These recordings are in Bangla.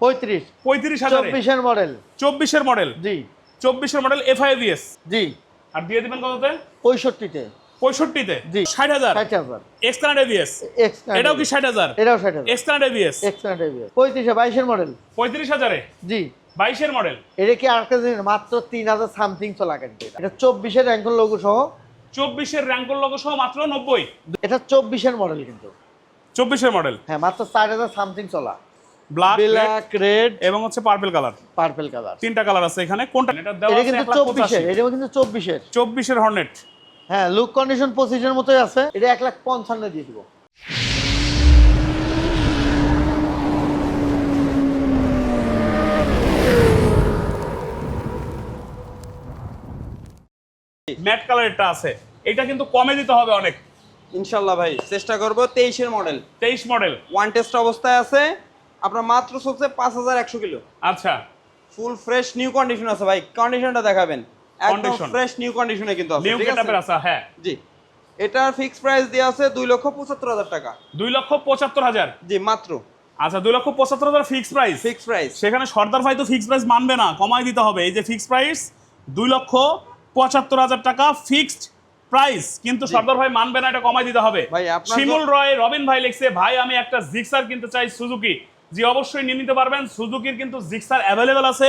পঁয়ত্রিশ। পঁয়ত্রিশ হাজার। চব্বিশের মডেল। চব্বিশের মডেল। জি। চব্বিশের মডেল এফআইভিএস জি। আর দিয়ে দিবেন কততে? পঁয়ষট্টিতে। পঁয়ষট্টিতে? জি। ষাট হাজার। ষাট হাজার। এক্সট্রানেট এভিএস এক্সট্রা এটাও কি ষাট হাজার? এটাও ষাট হাজার। এক্সট্রানেট এভিএস এক্সট্রা পঁয়ত্রিশে বাইশের মডেল। পঁয়ত্রিশ হাজারে? জি। বাইশের মডেল। এটা কি আরেকটা মাত্র তিন হাজার সামথিং চলা কিন্তু এটা। চব্বিশের র্যাঙ্কন লোগো সহ। চব্বিশের র্যাঙ্কর লোক সহ মাত্র নব্বই। এটা চব্বিশের মডেল কিন্তু। চব্বিশের মডেল। হ্যাঁ মাত্র চার হাজার সামথিং চলা। ব্ল্যাক রেড এবং হচ্ছে পার্পল কালার পার্পল কালার তিনটা কালার আছে এখানে। কোনটা? এটা দেওয়া আছে কিন্তু হর্নেট হ্যাঁ লুক কন্ডিশন মতোই আছে। এটা এক লাখ পঞ্চান্ন দিয়ে দিব। ম্যাট কালারেরটা আছে। এটা কিন্তু কমে দিতে হবে অনেক। ইনশাল্লাহ ভাই চেষ্টা করব তেইশের মডেল তেইশ মডেল ওয়ান টেস্ট অবস্থায় আছে। আপনার মাত্র চলছে পাঁচ হাজার একশো কিলো। আচ্ছা। ফুল ফ্রেশ নিউ কন্ডিশন আছে ভাই। কন্ডিশনটা দেখাবেন। একদম. ফ্রেশ নিউ কন্ডিশনে কিন্তু আছে নিউ ঠিক আছে? হ্যাঁ। জি। এটার ফিক্স প্রাইস দেওয়া আছে দুই লক্ষ পঁচাত্তর হাজার টাকা। দুই লক্ষ পঁচাত্তর হাজার? জি মাত্র। আচ্ছা দুই লক্ষ পঁচাত্তর হাজার ফিক্স প্রাইস ফিক্স প্রাইস সেখানে সর্দার ভাই তো ফিক্স প্রাইস মানবে না কমাই দিতে হবে। এই যে ফিক্স প্রাইস দুই লক্ষ পঁচাত্তর হাজার টাকা ফিক্সড প্রাইস কিন্তু সর্দার ভাই মানবে না এটা কমাই দিতে হবে। ভাই, আপনার শিমুল রয় রবিন ভাই লিখছে ভাই আমি একটা জিক্সার কিনতে চাই সুজুকি জি অবশ্যই নিয়ে নিতে পারবেন। সুজুকির কিন্তু জিক্সার অ্যাভেলেবেল আছে।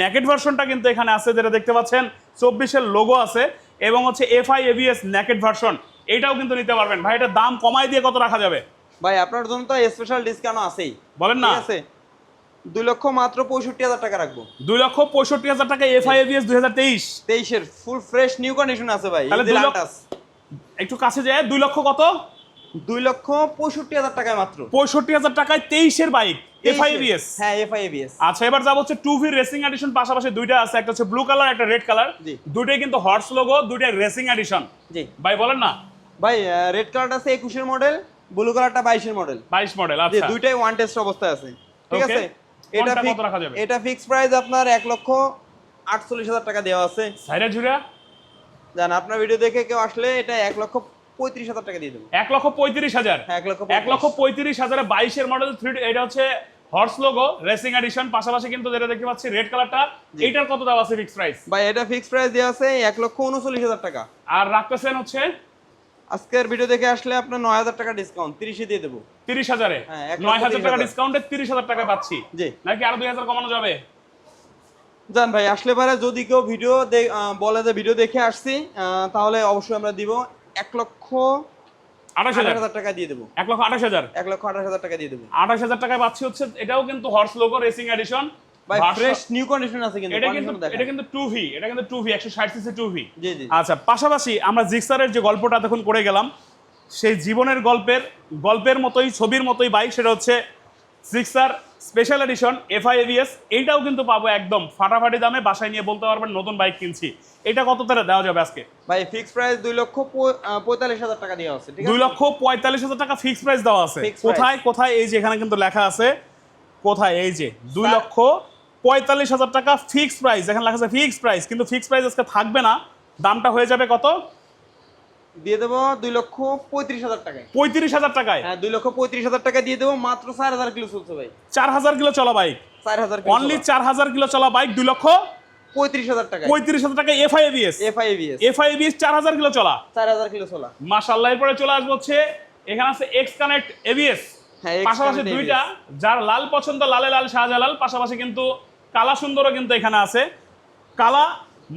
নেকেট ভার্সনটা কিন্তু এখানে আছে যেটা দেখতে পাচ্ছেন। চব্বিশের লোগো আছে এবং হচ্ছে এফআই এভিএস নেকেট ভার্সন এটাও কিন্তু নিতে পারবেন। ভাই এটার দাম কমাই দিয়ে কত রাখা যাবে? ভাই আপনার জন্য তো স্পেশাল ডিসকাউন্ট আছেই। বলেন না। আছে? দুই লক্ষ মাত্র পঁয়ষট্টি হাজার টাকা রাখব। দুই লক্ষ পঁয়ষট্টি হাজার টাকা এফআই এভিএস দুই হাজার তেইশ। তেইশের ফুল ফ্রেশ নিউ কন্ডিশন আছে ভাই তাহলে। একটু কাছে যায় দুই লক্ষ কত? দুই লক্ষ পঁয়ষট্টি হাজার টাকায় মাত্র। পঁয়ষট্টি হাজার টাকায় তেইশের বাইক এফআই এভিএস হ্যাঁ এফআইবিএস আচ্ছা এবার যাব হচ্ছে টু ভি রেসিং এডিশন পাশাপাশি দুইটা আছে একটা হচ্ছে ব্লু কালার একটা রেড কালার। দুইটাই কিন্তু হর্স লোগো দুইটাই রেসিং এডিশন জি। ভাই বলেন না। ভাই রেড কালারটা আছে একুশের মডেল ব্লু কালারটা বাইশের মডেল বাইশ মডেল আচ্ছা। দুইটাই ওয়ান টেস্ট অবস্থায় আছে। ঠিক আছে? এটা? এটা ফিক্স প্রাইস আপনার এক লক্ষ আটচল্লিশ হাজার টাকা দেওয়া আছে। সাইরা ঝুরা জান আপনার ভিডিও দেখে কেউ আসলে এটা এক লক্ষ পঁয়ত্রিশ হাজার টাকা দিয়ে দেবো। এক লক্ষ পঁয়ত্রিশ হাজার। হ্যাঁ এক লক্ষ পঁয়ত্রিশ হাজারে বাইশের মডেল থ্রি এটা হচ্ছে হর্স লোগো রেসিং এডিশন পাশাপাশি কিন্তু যেটা দেখতে পাচ্ছি রেড কালারটা এইটার কত আছে ফিক্স প্রাইস ভাই এটা ফিক্স প্রাইস দেওয়া আছে এক লক্ষ উনচল্লিশ হাজার টাকা। আর রাখতেছেন হচ্ছে? আজকের ভিডিও দেখে আসলে আপনার নয় হাজার টাকা ডিসকাউন্ট তিরিশে দিয়ে দেবো। তিরিশ হাজারে? হ্যাঁ, নয় হাজার টাকা। ডিসকাউন্টে তিরিশ হাজার টাকা পাচ্ছি। জি। নাকি আরও দুই হাজার কমানো যাবে? জান ভাই আসলে পারে যদি কেউ ভিডিও বলে যে ভিডিও দেখে আসছি তাহলে অবশ্যই আমরা দিব। এক লক্ষ আঠাশ আঠাশ হাজার হাজার টাকা দিয়ে দেবো। এক লক্ষ আঠাশ হাজার। এক লক্ষ আঠাশ হাজার টাকা দিয়ে দেবো। আঠাশ হাজার টাকায় পাচ্ছি হচ্ছে এটাও কিন্তু horse logo racing edition fresh new condition আছে কিন্তু এটা কিন্তু এটা কিন্তু এটা সিসি জি জি। আচ্ছা পাশাপাশি আমরা জিক্সারের যে গল্পটা তখন করে গেলাম সেই জীবনের গল্পের গল্পের মতোই ছবির মতোই বাইক সেটা হচ্ছে Gixxer special edition FI ABS এইটাও কিন্তু পাবো একদম ফাটাফাটি দামে বাসায় নিয়ে বলতে পারবেন নতুন বাইক কিনছি। এটা কত তারা দেওয়া যাবে আজকে? ভাই ফিক্স প্রাইস দুই লক্ষ পঁয়তাল্লিশ হাজার টাকা দেওয়া আছে ঠিক দুই লক্ষ পঁয়তাল্লিশ হাজার টাকা ফিক্স প্রাইস দেওয়া আছে। কোথায় কোথায়? এই যে এখানে কিন্তু লেখা আছে। কোথায়? এই যে দুই লক্ষ পঁয়তাল্লিশ হাজার টাকা ফিক্স প্রাইস এখানে লেখা আছে ফিক্স প্রাইস কিন্তু ফিক্স প্রাইস আজকে থাকবে না। দামটা হয়ে যাবে কত? দিয়ে দেবো দুই লক্ষ পঁয়ত্রিশ হাজার টাকায়। পঁয়ত্রিশ হাজার টাকায়? হ্যাঁ দুই লক্ষ পঁয়ত্রিশ হাজার টাকা দিয়ে দেবো মাত্র চার হাজার কিলো চলছে ভাই। চার হাজার কিলো চলা বাইক চার হাজার অনলি চার হাজার কিলো চলা বাইক দুই লক্ষ পঁয়ত্রিশ হাজার টাকা পঁয়ত্রিশ হাজার টাকা এফআইবিএস এফআই এবিএস চার হাজার কিলো চলা? চার হাজার কিলো চলা। মাসাল্লাহ এরপরে চলে আসব হচ্ছে এখানে আছে এক্স কানেক্ট এবিএস পাশাপাশি দুইটা যার লাল পছন্দ লালে লাল শাহজালাল পাশাপাশি কিন্তু কালা সুন্দরও কিন্তু এখানে আছে। কালা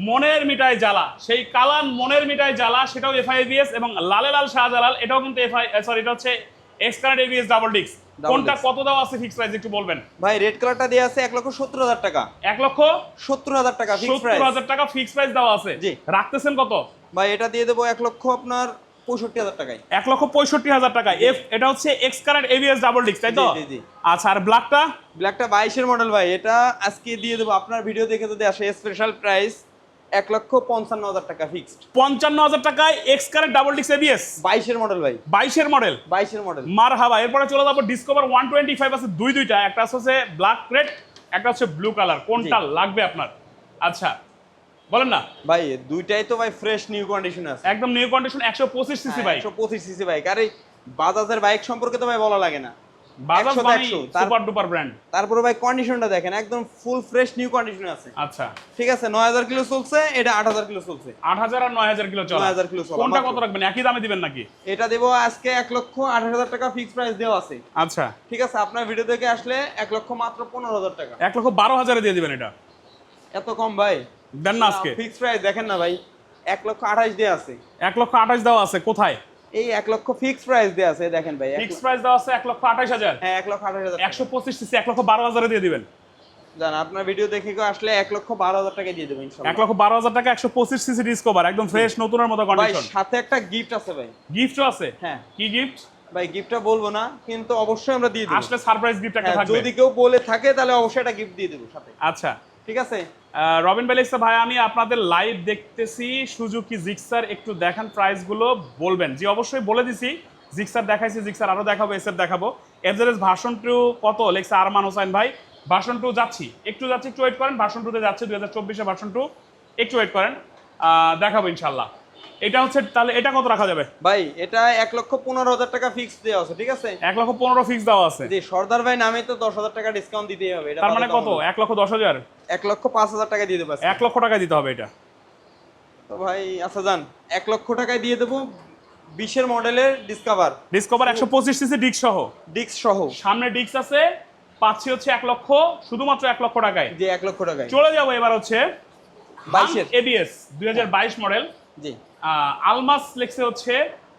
মনের মিটায় জ্বালা। সেই কালা মনের মিটায় জ্বালা সেটাও এফআই এবিএস এবং লালে লাল শাহজালাল এটাও কিন্তু এফআই সরি এটা হচ্ছে এক্স কানেক্ট এবিএস ডাবল ডিক্স কোনটা কত দেওয়া আছে ফিক্স প্রাইস একটু বলবেন? ভাই রেড কালারটা দিয়ে আছে এক লক্ষ সত্তর হাজার টাকা। এক লক্ষ সত্তর হাজার টাকা ফিক্স প্রাইস হাজার টাকা ফিক্স প্রাইস দেওয়া আছে। জি। রাখতেছেন কত? ভাই এটা দিয়ে দেবো এক লক্ষ আপনার পঁয়ষট্টি হাজার টাকায়। এক লক্ষ পঁয়ষট্টি হাজার টাকা। এফ এটা হচ্ছে ex current ABS double disc তাই তো। আচ্ছা আর ব্ল্যাকটা ব্ল্যাকটা বাইশের মডেল ভাই এটা আজকে দিয়ে দেবো। আপনার ভিডিও দেখে যদি আসে স্পেশাল প্রাইস এক লক্ষ পঞ্চান্ন হাজার টাকা ফিক্সড পঞ্চান্ন হাজার টাকায় ex current double disc ABS বাইশের মডেল ভাই। বাইশের মডেল বাইশের মডেল মার হাবা এরপরে চলে যাব ডিসকভার ওয়ান টোয়েন্টি ফাইভ আছে দুই দুইটা। একটা হচ্ছে ব্ল্যাক রেড একটা হচ্ছে ব্লু কালার কোনটা লাগবে আপনার? আচ্ছা বলেন না। ভাই দুইটাই তো ভাই ফ্রেশ নিউ কন্ডিশন আছে। একদম নিউ কন্ডিশন একশো পঁচিশ সিসি হ্যাঁ, বাইক একশো পঁচিশ সিসি বাইক আরে বাজাজের বাইক সম্পর্কে তো ভাই বলা লাগে না। বাজাজ মানে সুপার ডুপার ব্র্যান্ড। তারপরে ভাই কন্ডিশনটা দেখেন একদম ফুল ফ্রেশ নিউ কন্ডিশন আছে। আচ্ছা। ঠিক আছে নয় হাজার কিলো চলছে এটা আট হাজার কিলো চলছে। আট হাজার আর নয় হাজার কিলো চলা। 9,000 কিলো চলা, কোনটা কত রাখবেন? একই দামে দিবেন নাকি? এটা দেবো আজকে এক লক্ষ আঠাশ হাজার টাকা ফিক্স প্রাইস দেওয়া আছে। আচ্ছা। ঠিক আছে আপনার ভিডিও থেকে আসলে এক লক্ষ মাত্র পনেরো হাজার টাকা। এক লক্ষ বারো হাজারে দিয়ে দিবেন এটা। এত কম ভাই। দেন না আজকে। ফিক্স প্রাইস দেখেন না ভাই এক লক্ষ আঠাশ দিয়ে আছে। এক লক্ষ আঠাশ দেওয়া আছে কোথায়? এই এক লক্ষ ফিক্স প্রাইস দিয়ে আছে দেখেন ভাই ফিক্স প্রাইস দেওয়া আছে এক লক্ষ আঠাশ হাজার। হ্যাঁ এক লক্ষ আঠাশ হাজার একশো পঁচিশ সিসি এক লক্ষ বারো হাজারে দিয়ে দিবেন। জান আপনার ভিডিও দেখে কেউ আসলে এক লক্ষ বারো হাজার টাকা দিয়ে দেবো এক লক্ষ বারো হাজার টাকা একশো পঁচিশ সিসি ডিসকভার একদম ফ্রেশ নতুনের মতো কন্ডিশন সাথে একটা গিফট আছে ভাই। গিফটও আছে? হ্যাঁ। কি গিফট ভাই গিফটটা বলব না কিন্তু অবশ্যই আমরা দিয়ে দেবো। আসলে সারপ্রাইজ গিফট একটা হ্যাঁ, থাকবে। যদি কেউ বলে থাকে তাহলে অবশ্যই একটা গিফট দিয়ে দেবো সাথে। আচ্ছা। ঠিক আছে? রবিন বেলিক্সা ভাই, আমি আপনাদের লাইভ দেখতেছি। সুজুকি, জিক্সার, একটু দেখান প্রাইসগুলো বলবেন। জি, অবশ্যই বলে দিছি। জিক্সার দেখাইছি, জিক্সার আরও দেখাবো এসএফ দেখাবো। এফজেরেস ভাষণ টু কত? লেখছে আরমান হোসেন ভাই ভাষণ টু যাচ্ছি। একটু যাচ্ছি, একটু ওয়েট করেন। ভাষণ টুতে যাচ্ছে দু হাজার চব্বিশে ভাষণ টু একটু ওয়েট করেন। দেখাবো ইনশাল্লাহ। এটা হচ্ছে তাহলে এটা কত রাখা যাবে? ভাই এটা এক লক্ষ পনেরো হাজার টাকা ফিক্স দেওয়া আছে ঠিক আছে? এক লক্ষ পনেরো ফিক্স দেওয়া আছে। জি সর্দার ভাই নামে তো দশ হাজার টাকা ডিসকাউন্ট দিতেই হবে এটা তার মানে কত। এক লক্ষ দশ হাজার? এক লক্ষ পাঁচ হাজার টাকা দিয়ে দেবো। এক লক্ষ টাকা দিতে হবে এটা। তো ভাই আচ্ছা যান এক লক্ষ টাকায় দিয়ে দেবো বিশের মডেলের ডিসকভার ডিসকভার একশো পঁচিশ সিসি ডিক সহ। ডিস্ক সহ। সামনে ডিক্স আছে পাচ্ছি হচ্ছে এক লক্ষ শুধুমাত্র এক লক্ষ টাকায়। জি এক লক্ষ টাকায়। চলে যাব এবার হচ্ছে বাইশের। এবিএস দুই হাজার বাইশ মডেল। জি। আলমাস লেক্সে হচ্ছে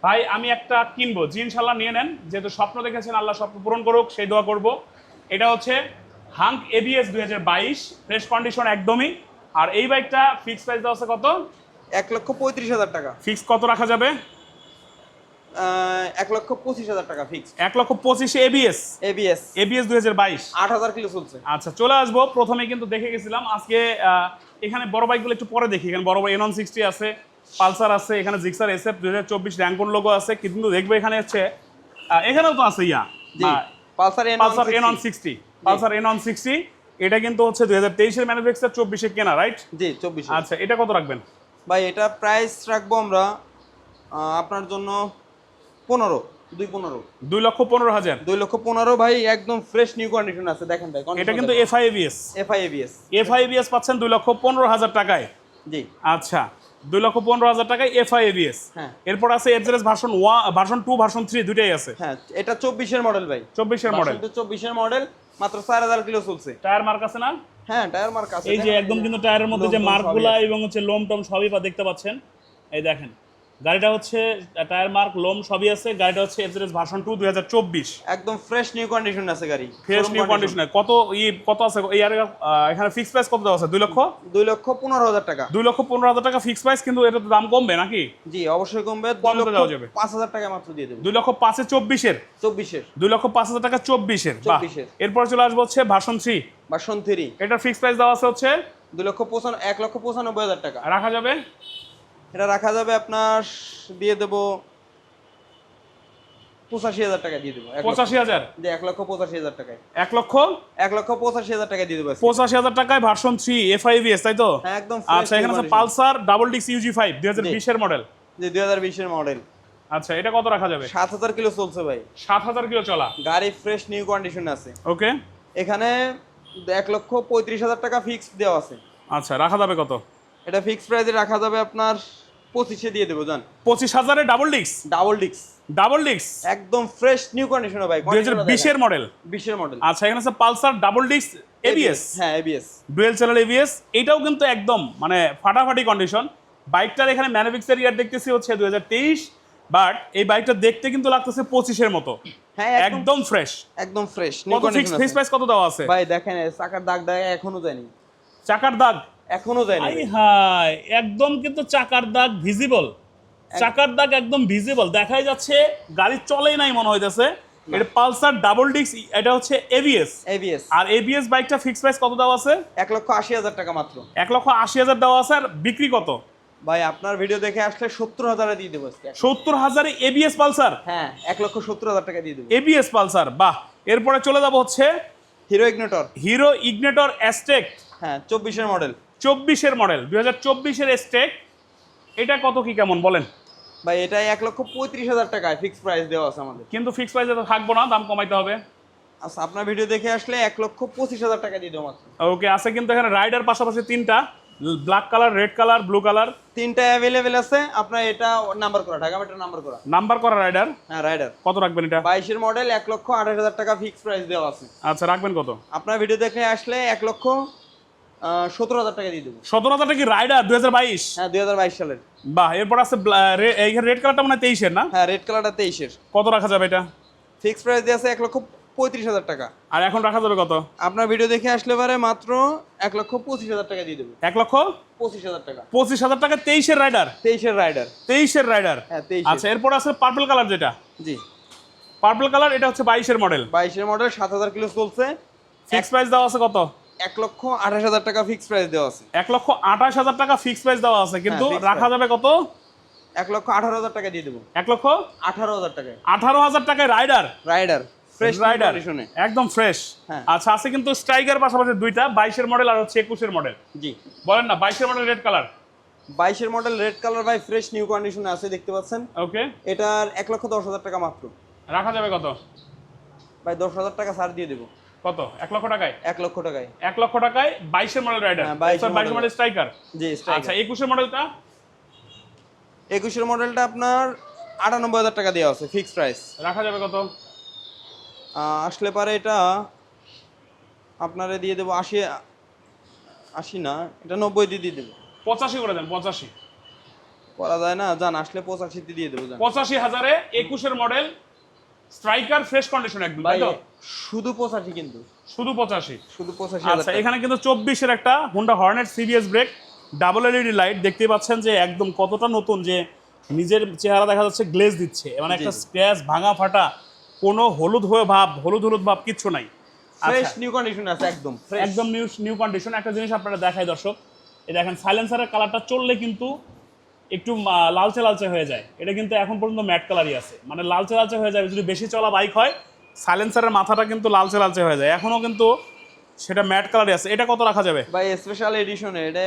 ভাই আমি একটা কিনবো। জি ইনশাল্লাহ নিয়ে নেন। যেহেতু স্বপ্ন দেখেছেন আল্লাহ স্বপ্ন পূরণ করুক সেই দোয়া করব। এটা হচ্ছে হাঙ্ক এবিএস দুই হাজার বাইশ ফ্রেশ কন্ডিশন একদমই। আর এই বাইকটা ফিক্স প্রাইস দেওয়া আছে কত? এক লক্ষ পঁয়ত্রিশ হাজার টাকা। ফিক্স কত রাখা যাবে? এক লক্ষ পঁচিশ হাজার টাকা ফিক্স এক লক্ষ পঁচিশে এবিএস এবিএস এবিএস দুই হাজার বাইশ। আট হাজার কিলো চলছে। আচ্ছা চলে আসব। প্রথমে কিন্তু দেখে গেছিলাম আজকে এখানে বড় বাইকগুলো একটু পরে দেখি। এখানে বড় বড় এনন সিক্সটি আছে পালসার আছে এখানে জিক্সার এসএফ দুই হাজার চব্বিশ র্যাঙ্কন লোগো আছে কিন্তু দেখব এখানে হচ্ছে এখানেও তো আছে ইয়া। জি Pulsar N Pulsar N sixty Pulsar N sixty এটা কিন্তু হচ্ছে দুই হাজার তেইশের ম্যানুফ্যাকচার চব্বিশে কেনা রাইট জি চব্বিশ। আচ্ছা এটা কত রাখবেন? ভাই এটা প্রাইস রাখব আমরা আপনার জন্য পনেরো দুই পনেরো। দুই লক্ষ পনেরো হাজার। দুই লক্ষ পনেরো ভাই একদম ফ্রেশ নিউ কন্ডিশন আছে দেখেন ভাই এটা কিন্তু FI ABS FI ABS FI ABS পাচ্ছেন দুই লক্ষ পনেরো হাজার টাকায়। জি। আচ্ছা দুই লক্ষ পনেরো হাজার টাকায় এফআই এবিএস। এরপর আছে এফজেরেস version one version two version three দুইটাই আছে। হ্যাঁ এটা চব্বিশের মডেল ভাই। চব্বিশের মডেল চব্বিশের মডেল মাত্র চার হাজার কিলো চলছে। টায়ার মার্ক আছে না? হ্যাঁ টায়ার মার্ক আছে। এই যে একদম কিন্তু টায়ারের মধ্যে যে মার্কগুলা এবং হচ্ছে লোম টম সবই দেখতে পাচ্ছেন। এই দেখেন। গাড়িটা হচ্ছে টায়ার মার্ক লোম সবই আছে গাড়িটা হচ্ছে এফজেরেস ভার্সন টু দুই হাজার চব্বিশ। একদম ফ্রেশ নিউ কন্ডিশন আছে গাড়ি ফ্রেশ নিউ। কন্ডিশনে কত ই কত আছে? এই আর এখানে ফিক্স প্রাইস কত দেওয়া আছে? দুই লক্ষ? দুই লক্ষ পনেরো হাজার টাকা। দুই লক্ষ পনেরো হাজার টাকা ফিক্স প্রাইস কিন্তু এটা তো দাম কমবে নাকি? জি অবশ্যই কমবে। দুই কমতে লক্ষ দেওয়া যাবে। পাঁচ হাজার টাকা মাত্র দিয়ে দেবে। দুই লক্ষ পাঁচে চব্বিশের। চব্বিশের। দুই লক্ষ পাঁচ হাজার টাকা চব্বিশের। বাহ। 24 এর। এরপর চলে আসব হচ্ছে ভার্সন থ্রি বা সন্থেরি এটার ফিক্স প্রাইস দেওয়া আছে হচ্ছে দুই লক্ষ পঁচান এক লক্ষ পঁচানব্বই হাজার টাকা। রাখা যাবে? এটা রাখা যাবে আপনার দিয়ে দেবো পঁচাশি হাজার টাকা দিয়ে দেবো পঁচাশি হাজার? যে এক লক্ষ পঁচাশি হাজার টাকায়। এক লক্ষ? এক লক্ষ পঁচাশি হাজার টাকা দিয়ে দেবো পঁচাশি হাজার টাকায় ভার্সন থ্রি এফআইভিএস তাই তো? একদম আচ্ছা এখানে আছে পালসার ডাবল ডিক্স ইউজি ফাইভ দুই হাজার বিশের মডেল যে দুই হাজার বিশের মডেল আচ্ছা এটা কত রাখা যাবে? সাত হাজার কিলো চলছে ভাই। সাত হাজার কিলো চলা। গাড়ি ফ্রেশ নিউ কন্ডিশন আছে। ওকে এখানে এক লক্ষ পঁয়ত্রিশ হাজার টাকা ফিক্স দেওয়া আছে। আচ্ছা রাখা যাবে কত? এটা ফিক্স প্রাইসে রাখা যাবে আপনার পঁচিশে দিয়ে দেবো জান। পঁচিশ হাজারে ডাবল ডিক্স ডাবল ডিক্স ডাবল ডিক্স একদম ফ্রেশ নিউ কন্ডিশন ভাই দুই হাজার বিশের মডেল বিশের মডেল আচ্ছা এখানে আছে পালসার ডাবল ডিক্স এবিএস হ্যাঁ এবিএস ডুয়েল চ্যানেল এবিএস এটাও কিন্তু একদম মানে ফাটাফাটি কন্ডিশন বাইকটার এখানে ম্যানুফ্যাকচার ইয়ার দেখতেছি হচ্ছে দুই হাজার তেইশ বাট এই বাইকটা দেখতে কিন্তু লাগতেছে পঁচিশের মতো। হ্যাঁ একদম ফ্রেশ একদম ফ্রেশ কত ফিক্স ফিক্স প্রাইস কত দেওয়া আছে? ভাই দেখেন চাকার দাগ দাগ এখনও যায়নি। চাকার দাগ? এখনও আই হাই একদম কিন্তু চাকার দাগ ভিজিবল চাকার দাগ একদম ভিজিবল দেখাই যাচ্ছে গাড়ি চলেই নাই মনে হইতেছে। এটা পালসার ডাবল ডিক্স এটা হচ্ছে এবিএস এবিএস আর এবিএস বাইকটা ফিক্স প্রাইস কত দেওয়া আছে? এক লক্ষ আশি হাজার টাকা মাত্র। এক লক্ষ আশি হাজার দেওয়া আছে আর বিক্রি কত? ভাই আপনার ভিডিও দেখে আসলে সত্তর হাজারে দিয়ে দেবো আজকে। সত্তর হাজারে এবিএস পালসার? হ্যাঁ এক লক্ষ সত্তর হাজার টাকা দিয়ে দেবো। এবিএস পালসার বাহ। এরপরে চলে যাব হচ্ছে Hero Ignitor Hero Ignitor Xtec হ্যাঁ চব্বিশের মডেল চব্বিশের মডেল দুই হাজার চব্বিশের স্টেক এটা কত কি কেমন বলেন? ভাই এটা এক লক্ষ পঁয়ত্রিশ হাজার টাকায় ফিক্স প্রাইস দেওয়া আছে আমাদের। কিন্তু ফিক্স প্রাইসে তো থাকব না দাম কমাইতে হবে। আচ্ছা আপনার ভিডিও দেখে আসলে এক লক্ষ পঁচিশ হাজার টাকা দিয়ে দেবো ওকে আছে কিন্তু এখানে রাইডার পাশাপাশি তিনটা black colour red colour blue colour তিনটা অ্যাভেলেবেল আছে আপনার এটা নাম্বার করা ঢাকা মেট্রো নাম্বার করা। নাম্বার করা রাইডার হ্যাঁ রাইডার কত রাখবেন এটা? বাইশের মডেল এক লক্ষ আঠাশ হাজার টাকা ফিক্স প্রাইস দেওয়া আছে। আচ্ছা রাখবেন কত? আপনার ভিডিও দেখে আসলে এক লক্ষ সতেরো হাজার টাকা দিয়ে দেবো। সতেরো হাজার টাকা কি রাইডার দুই হাজার বাইশ? হ্যাঁ দুই হাজার বাইশ সালের। বাহ এরপর আছে রেড কালারটা মানে তেইশের না? হ্যাঁ রেড কালারটা তেইশের। কত রাখা যাবে এটা? ফিক্স প্রাইস দিয়ে আছে এক লক্ষ পঁয়ত্রিশ হাজার টাকা। আর এখন রাখা যাবে কত? আপনার ভিডিও দেখে আসলে পারে মাত্র এক লক্ষ পঁচিশ হাজার টাকা দিয়ে দেবো। এক লক্ষ পঁচিশ হাজার টাকা। পঁচিশ হাজার টাকা তেইশের রাইডার তেইশের রাইডার তেইশের রাইডার হ্যাঁ তেইশ আচ্ছা এরপর আছে পার্পল কালার যেটা? জি। পার্পল কালার এটা হচ্ছে বাইশের মডেল বাইশের মডেল সাত হাজার কিলো চলছে। ফিক্স প্রাইস দেওয়া আছে কত? এক লক্ষ আঠাশ হাজার টাকা ফিক্স প্রাইস দেওয়া আছে। এক লক্ষ আঠাশ হাজার টাকা ফিক্স প্রাইস দেওয়া আছে কিন্তু হ্যাঁ, রাখা যাবে কত? এক লক্ষ আঠারো হাজার টাকা দিয়ে দেবো। এক লক্ষ আঠারো হাজার টাকায়। আঠারো হাজার টাকায় রাইডার রাইডার ফ্রেশ রাইডার একদম ফ্রেশ হ্যাঁ। আচ্ছা আছে কিন্তু স্ট্রাইকার পাশাপাশি দুইটা বাইশের মডেল আর হচ্ছে একুশের মডেল জি। বলেন না বাইশের মডেল রেড কালার বাইশের মডেল রেড কালার বাই ফ্রেশ নিউ কন্ডিশনে আছে দেখতে পাচ্ছেন? ওকে এটার এক লক্ষ দশ হাজার টাকা মাত্র। রাখা যাবে কত? ভাই দশ হাজার টাকা ছাড় দিয়ে দেবো। কত? এক লক্ষ টাকায়? এক লক্ষ টাকায়। এক লক্ষ টাকায় বাইশের মডেল রাইডার 22 বাইশের মডেল স্ট্রাইকার জি আচ্ছা একুশের মডেলটা একুশের মডেলটা আপনার আটানব্বই হাজার টাকা দেওয়া আছে ফিক্স প্রাইস রাখা যাবে কত? আসলে পারে এটা আপনারে দিয়ে দেবো আশি আশি না এটা নব্বই দিয়ে দিয়ে দেবো। পঁচাশি করে দেন পঁচাশি। করা যায় না জান আসলে পঁচাশিতে দিয়ে দেবো পঁচাশি হাজারে একুশের মডেল স্ট্রাইকার ফ্রেশ কন্ডিশন একদম তাই তো? শুধু পঁচাশি কিন্তু। শুধু পঁচাশি। শুধু পঁচাশি হাজার আচ্ছা এখানে কিন্তু একটা Honda Hornet CBS brake double LED light দেখতে পাচ্ছেন যে একদম কতটা নতুন যে নিজের চেহারা দেখা যাচ্ছে গ্লেজ দিচ্ছে। মানে একটা স্ক্র্যাচ ভাঙা ফাটা কোনো হলুদ হয়ে ভাব হলুদ হলুদ ভাব কিচ্ছু নাই। ফ্রেশ নিউ কন্ডিশন আছে একদম একদম নিউ নিউ কন্ডিশন একটা জিনিস আপনারা দেখাই দর্শক। এই দেখেন সাইলেন্সারের কালারটা চললে কিন্তু একটু লালচে লালচে হয়ে যায়। এটা কিন্তু এখন পর্যন্ত ম্যাট কালারই আছে। মানে লালচে লালচে হয়ে যায় যদি বেশি চলা বাইক হয় সাইলেন্সারের মাথাটা কিন্তু লালচে লালচে হয়ে যায়। এখনও কিন্তু সেটা ম্যাট কালারই আছে। এটা কত রাখা যাবে? ভাই স্পেশাল এডিশনে এটা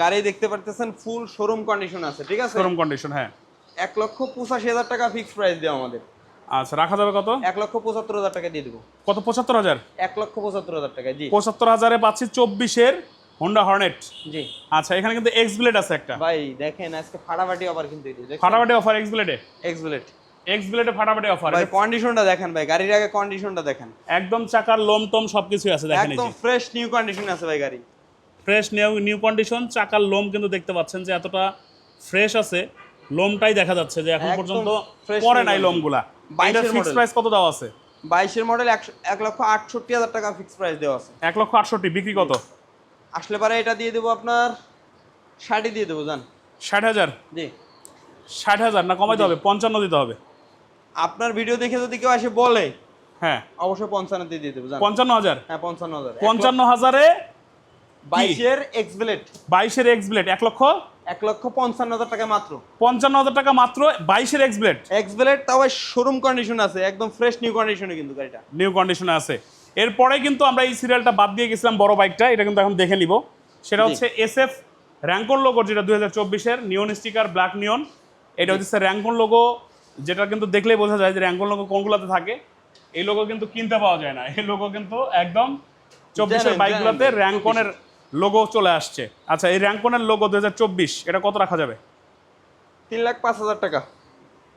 গাড়ি দেখতে পারতেছেন ফুল শোরুম কন্ডিশন আছে ঠিক আছে? শোরুম কন্ডিশন হ্যাঁ। এক লক্ষ পঁচাশি হাজার টাকা ফিক্স প্রাইস দেওয়া আমাদের। আচ্ছা রাখা যাবে কত? এক লক্ষ পঁচাত্তর হাজার টাকা দিয়ে দেবো। কত পঁচাত্তর হাজার? এক লক্ষ পঁচাত্তর হাজার টাকা জি। পঁচাত্তর হাজারে পাচ্ছি চব্বিশের হোন্ডা হর্নেট জি। আচ্ছা এখানে কিন্তু এক্স ব্লেড আছে একটা। ভাই দেখেন আজকে ফাটাফাটি অফার কিন্তু ফাটাফাটি অফার এক্স ব্লেডে এক্স বুলেট এক্স ব্লেডে ফাটাফাটি অফার ভাই কন্ডিশনটা দেখেন ভাই গাড়ির আগে কন্ডিশনটা দেখেন। একদম চাকার লোম টোম সবকিছুই আছে দেখেন একদম ফ্রেশ নিউ কন্ডিশন আছে ভাই গাড়ি। ফ্রেশ নিউ নিউ কন্ডিশন চাকার লোম কিন্তু দেখতে পাচ্ছেন যে এতটা ফ্রেশ আছে লোমটাই দেখা যাচ্ছে যে এখন পর্যন্ত পরে নাই লোমগুলা। বাইশের ফিক্স প্রাইস কত দেওয়া আছে? বাইশের মডেল এক লক্ষ আটষট্টি হাজার টাকা ফিক্স প্রাইস দেওয়া আছে। এক লক্ষ আটষট্টি বিক্রি কত? আসলে পারে এটা দিয়ে দেবো আপনার ষাটই দিয়ে দেবো জান। ষাট হাজার? জি। ষাট হাজার না কমাইতে হবে পঞ্চান্ন দিতে হবে। আপনার ভিডিও দেখে যদি কেউ এসে বলে হ্যাঁ। অবশ্যই পঞ্চান্নতে দিয়ে দেবো পঞ্চান্ন হাজার হ্যাঁ পঞ্চান্ন হাজার পঞ্চান্ন হাজারে বাইশের এক্স ব্লেড বাইশের এক্স ব্লেড এক লক্ষ? এক লক্ষ পঞ্চান্ন হাজার টাকা মাত্র। পঞ্চান্ন হাজার টাকা মাত্র বাইশের এক্স ব্লেড এক্স ব্লেড তাও শোরুম কন্ডিশন আছে একদম ফ্রেশ নিউ কন্ডিশনে কিন্তু গাড়িটা। নিউ কন্ডিশনে আছে। এরপরে কিন্তু আমরা এই সিরিয়ালটা বাদ দিয়ে গেছিলাম বড় বাইকটা এটা কিন্তু এখন দেখে নিব। সেটা হচ্ছে এস এফ র্যাঙ্কন লোগো যেটা দুই হাজার চব্বিশের নিয়ন স্টিকার ব্ল্যাক নিয়ন এটা হচ্ছে র্যাঙ্কন লোগো যেটা কিন্তু দেখলেই বোঝা যায় যে র্যাঙ্কন লোগো কোনগুলোতে থাকে এই লোগো কিন্তু কিনতে পাওয়া যায় না। এই লোগো কিন্তু একদম চব্বিশের বাইকগুলোতে র্যাঙ্কনের লোগো চলে আসছে। আচ্ছা এই র্যাঙ্কনের লোগো দুই হাজার চব্বিশ এটা কত রাখা যাবে? তিন লাখ পাঁচ হাজার টাকা।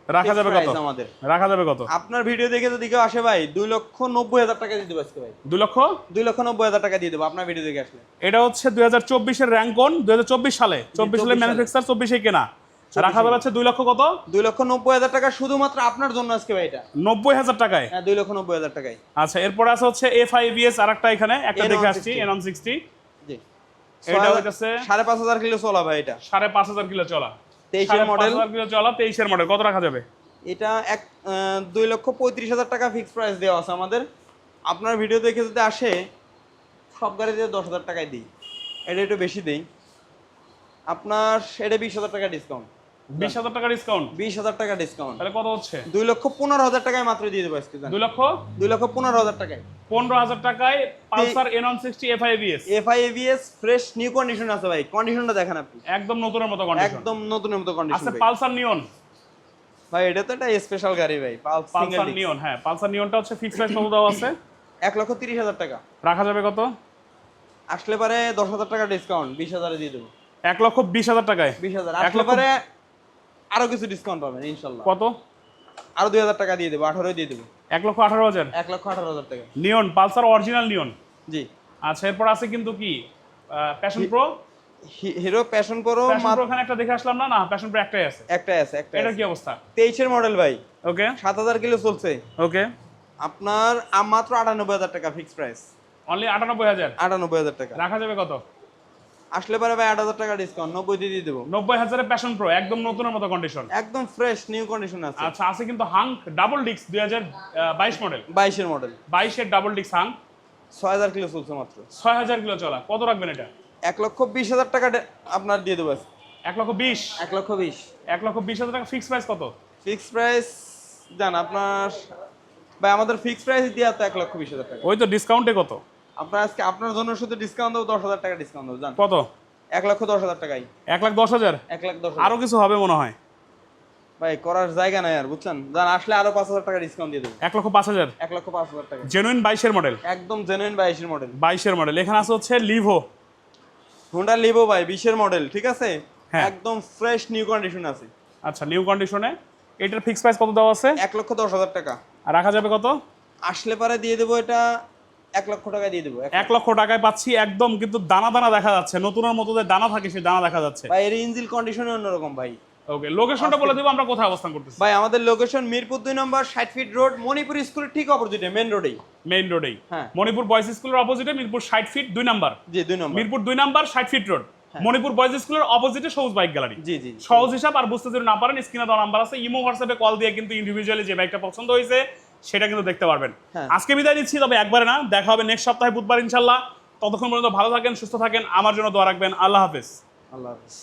রাখা যাবে কত? আমাদের। রাখা যাবে কত? আপনার ভিডিও দেখে যদি কেউ আসে ভাই দুই লক্ষ নব্বই হাজার টাকা দিয়ে দেবো আজকে ভাই। দুই লক্ষ? দুই লক্ষ নব্বই হাজার টাকা দিয়ে দেবো আপনার ভিডিও দেখে আসলে। এটা হচ্ছে দুই হাজার চব্বিশের র্যাঙ্কন দুই হাজার চব্বিশ সালে চব্বিশ সালে। 24 সালে। ম্যানুফ্যাকচার চব্বিশে কেনা। রাখা যাবে হচ্ছে দুই লক্ষ কত? দুই লক্ষ নব্বই হাজার টাকা শুধুমাত্র আপনার জন্য আজকে ভাই এটা। নব্বই হাজার টাকায়? হ্যাঁ দুই লক্ষ নব্বই হাজার টাকায়। আচ্ছা এরপরে আছে হচ্ছে এফ আই বিএস আর একটা এখানে একটা দেখে আসছি N160 এন ওয়ান সিক্সটি জি এটা হইতেছে সাড়ে পাঁচ হাজার কিলো চলা ভাই এটা। সাড়ে পাঁচ হাজার কিলো চলা। তেইশের মডেল কিলো চলা তেইশের মডেল কত রাখা যাবে? এটা এক দুই লক্ষ পঁয়ত্রিশ হাজার টাকা ফিক্স প্রাইস দেওয়া আছে আমাদের। আপনার ভিডিও দেখে যদি আসে সব গাড়িতে দশ হাজার টাকায় দিই। এটা একটু বেশি দিই। আপনার এটা বিশ হাজার টাকা ডিসকাউন্ট বিশ হাজার টাকা ডিসকাউন্ট বিশ হাজার টাকা ডিসকাউন্ট তাহলে কত হচ্ছে? দুই লক্ষ পনেরো হাজার টাকায় মাত্র দিয়ে দেবো আজকে। দুই লক্ষ? দুই লক্ষ পনেরো হাজার টাকায়। পনেরো হাজার টাকায় Pulsar N one sixty F I BS FI fresh new condition আছে ভাই। কন্ডিশনটা দেখেন আপনি। একদম নতুনের মতো কন্ডিশন একদম নতুনের মতো কন্ডিশন আছে পালসার নিয়ন ভাই এটা তো একটা স্পেশাল গাড়ি ভাই। পালস পালসার নিয়ন হ্যাঁ পালসার নিয়নটা হচ্ছে ফিক্সড প্রাইস কত দেওয়া আছে। এক লক্ষ তিরিশ হাজার টাকা। রাখা যাবে কত? আসলে পারে দশ হাজার টাকা ডিসকাউন্ট বিশ হাজারে দিয়ে দেবো। এক লক্ষ বিশ হাজার টাকায়। বিশ হাজার। আসলে পারে আরও কিছু ডিসকাউন্ট পাবেন ইনশাল্লাহ। কত? আরও দুই হাজার টাকা দিয়ে দেবো আঠারোই দিয়ে দেবো। এক লক্ষ আঠারো হাজার? এক লক্ষ আঠারো হাজার টাকা। নিয়ন পালসার অরিজিনাল নিয়ন জি। আচ্ছা এরপর আছে কিন্তু কি? Passion Pro Hero Passion Pro Passion Pro একটা দেখে আসলাম না? না প্যাশন প্রো একটাই আছে। একটাই আছে একটাই এটার কি অবস্থা? তেইশের মডেল ভাই। ওকে সাত হাজার কিলো চলছে। ওকে আপনার মাত্র আটানব্বই হাজার টাকা ফিক্স প্রাইস অনলি আটানব্বই হাজার? আটানব্বই হাজার টাকা। রাখা যাবে কত? আসলে পারে ভাই আট হাজার টাকা ডিসকাউন্ট নব্বই দিয়ে দিয়ে দেবো। নব্বই হাজারের প্যাশন প্রো একদম নতুনের মতো কন্ডিশন একদম ফ্রেশ নিউ কন্ডিশন আছে। আচ্ছা আছে কিন্তু হাং ডাবল ডিক্স দুই হাজার বাইশ মডেল বাইশের মডেল বাইশের ডাবল ডিক্স হাং ছয় হাজার কিলো চলছে মাত্র। ছয় হাজার কিলো চলা কত রাখবেন এটা? এক লক্ষ বিশ হাজার টাকা আপনার দিয়ে দেবো। এক লক্ষ বিশ? এক লক্ষ বিশ। এক লক্ষ বিশ হাজার টাকা ফিক্স প্রাইস কত? ফিক্স প্রাইস জান আপনার ভাই আমাদের ফিক্স প্রাইস দিয়ে তো এক লক্ষ বিশ হাজার টাকা। ওই তো ডিসকাউন্টে কত? আপনার আজকে আপনার জন্য শুধু ডিসকাউন্ট দেবো দশ হাজার টাকা ডিসকাউন্ট দেবো জান। কত? এক লক্ষ দশ হাজার টাকাই। এক লাখ দশ হাজার? এক লাখ দশ হাজার। আরও কিছু হবে মনে হয়। ভাই করার জায়গা নাই আর বুঝছেন? জান আসলে আরও পাঁচ হাজার টাকা ডিসকাউন্ট দিয়ে দেবো। এক লক্ষ পাঁচ হাজার? এক লক্ষ পাঁচ হাজার টাকা। জেনুইন বাইশের মডেল একদম জেনুইন বাইশের মডেল বাইশের মডেল এখানে আছে হচ্ছে লিভো হোন্ডা লিভো ভাই বিশের মডেল ঠিক আছে? হ্যাঁ। একদম ফ্রেশ নিউ কন্ডিশন আছে। আচ্ছা নিউ কন্ডিশনে এটার ফিক্স প্রাইস কত দেওয়া আছে? এক লক্ষ দশ হাজার টাকা। আর রাখা যাবে কত? আসলে পারে দিয়ে দেবো এটা এক লক্ষ টাকা দিয়ে দেবো এক- লক্ষ। টাকায় পাচ্ছি একদম কিন্তু দানা দানা দেখা যাচ্ছে। নতুনের মতো যে দানা থাকে সেই দানা দেখা যাচ্ছে। ভাই এর ইঞ্জিল কন্ডিশন অন্যরকম ভাই। ওকে লোকেশনটা বলে দেবো আমরা কোথায় অবস্থান করতেছি? ভাই আমাদের লোকেশন মিরপুর দুই নম্বর ষাট ফিট রোড মণিপুর স্কুলের ঠিক অপোজিটে মেন রোডেই মেইন রোডেই হ্যাঁ। মণিপুর বয়েজ স্কুলের অপোজিটে মিরপুর ষাট ফিট দুই নাম্বার। জি দুই নম্বর। মিরপুর দুই নাম্বার ষাট ফিট রোড মণিপুর বয়েজ স্কুলের অপোজিটে সবুজ বাইক গ্যালারি জি জি সহজ হিসাব আর বুঝতে যদি না পারেন স্ক্রিনে দেওয়া নাম্বার আছে। ইমো হোয়াটসঅ্যাপে কল দিয়ে কিন্তু ইন্ডিভিজুয়ালি যে বাইকটা পছন্দ হয়েছে সেটা কিন্তু দেখতে পারবেন। হ্যাঁ। আজকে বিদায় দিচ্ছি তবে একবারে না দেখা হবে নেক্সট সপ্তাহে বুধবার ইনশাল্লাহ ততক্ষণ পর্যন্ত ভালো থাকেন সুস্থ থাকেন আমার জন্য দোয়া রাখবেন। আল্লাহ হাফেজ। আল্লাহ হাফেজ।